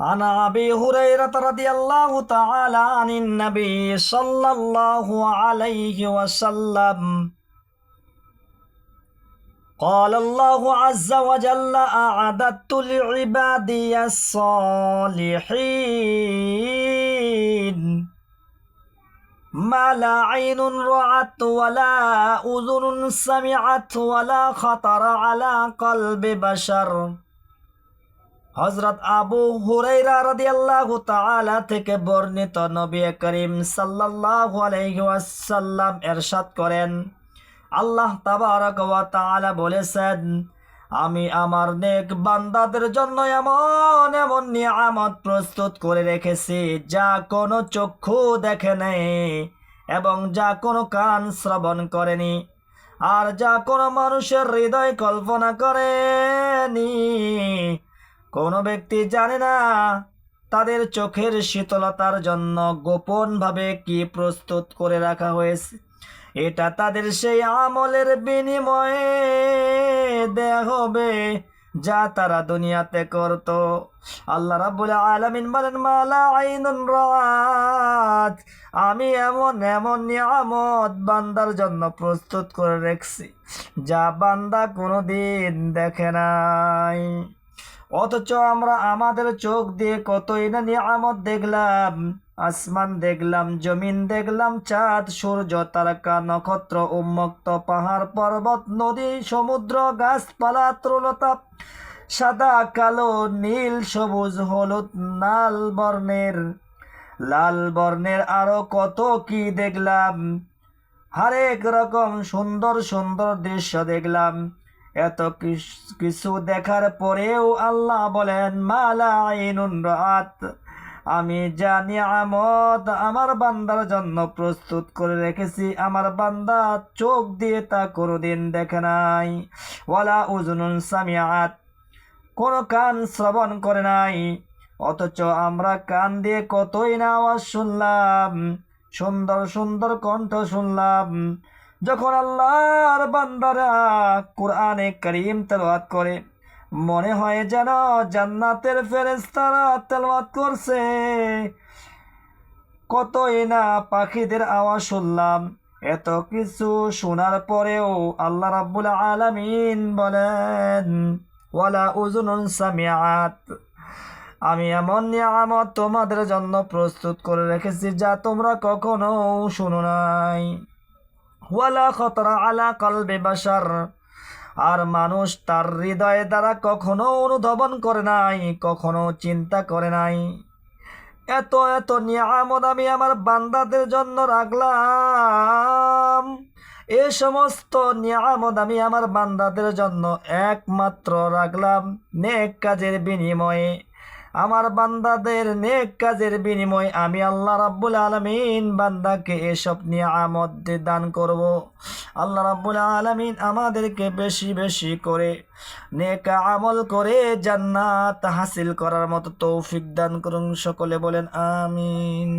عن أبي هريرة رضي الله تعالى عن النبي صلى الله عليه وسلم قال الله عز وجل أعددت لعبادي الصالحين ما لا عين رأت ولا أذن سمعت ولا خطر على قلب بشر হজরত আবু হুরাইরা রাদিয়াল্লাহু তাআলা থেকে বর্ণিত নবী করিম সাল্লাল্লাহু আলাইহি ওয়াসাল্লাম এরশাদ করেন। আল্লাহ তাবারক ওয়া তাআলা বলেছেন, আমি আমার নেক বান্দাদের জন্য এমন এমন নিয়ামত প্রস্তুত করে রেখেছি, যা কোনো চক্ষু দেখে নেই এবং যা কোনো কান শ্রবণ করেনি আর যা কোনো মানুষের হৃদয় কল্পনা করেনি। কোনো ব্যক্তি জানে না তাদের চোখের শীতলতার জন্য গোপনভাবে কি প্রস্তুত করে রাখা হয়েছে। এটা তাদের সেই আমলের বিনিময়ে দেয়া হবে যা তারা দুনিয়াতে করত। আল্লাহ রাব্বুল আলামিন বলেন, মালা আইনুন রাত আমি এমন এমন নিয়ামত বান্দার জন্য প্রস্তুত করে রেখেছি যা বান্দা কোনো দিন দেখে নাই। অথচ আমরা আমাদের চোখ দিয়ে কতই না নিয়ামত দেখলাম, আসমান দেখলাম, জমিন দেখলাম, চাঁদ, সূর্য, তারকা, নক্ষত্র, উন্মুক্ত পাহাড়, পর্বত, নদী, সমুদ্র, গাছপালা তৃণতা সাদা, কালো, নীল, সবুজ, হলুদ, লাল বর্ণের লাল বর্ণের আরও কত কি দেখলাম, হরেক রকম সুন্দর সুন্দর দৃশ্য দেখলাম। এত কিছু দেখার পরেও আল্লাহ বলেন, মালা আইনুন রাত। আমি জানি আমত আমার বান্দার জন্য প্রস্তুত করে রেখেছি, আমার বান্দা চোখ দিয়ে তা কোনোদিন দেখে নাই। ওয়ালা উজুনুন সামিয়াত কোনো কান শ্রবণ করে নাই। অথচ আমরা কান দিয়ে কতই না আওয়াজ শুনলাম, সুন্দর সুন্দর কণ্ঠ শুনলাম। যখন আল্লাহর বান্দারা কোরআনে করিম তেলাওয়াত করে, মনে হয় যেন জান্নাতের ফেরেশতারা তেলাওয়াত করছে। কতই না পাখিদের আওয়াজ শুনলাম, এত কিছু শোনার পরেও আল্লাহ রাব্বুল আলামিন বলেন, ওয়ালা উজুনুন সামিয়াত আমি এমন নিয়ামত তোমাদের জন্য প্রস্তুত করে রেখেছি যা তোমরা কখনো শুনো নাই। ওয়ালা খতরা আর মানুষ তার হৃদয়ে দ্বারা কখনো অনুধাবন করে নাই, কখনো চিন্তা করে নাই। এত এত নিয়ামত আমি আমার বান্দাদের জন্য রাখলাম। এ সমস্ত নিয়ামত আমি আমার বান্দাদের জন্য একমাত্র রাখলাম নেক কাজের বিনিময়ে। আমার বান্দাদের নেক কাজের বিনিময় আমি আল্লাহ রাব্বুল আলমিন বান্দাকে এসব নিয়ে আমদ দান করব। আল্লাহ রাব্বুল আলমিন আমাদেরকে বেশি বেশি করে নেক আমল করে জান্নাত হাসিল করার মতো তৌফিক দান করুন। সকলে বলেন, আমিন।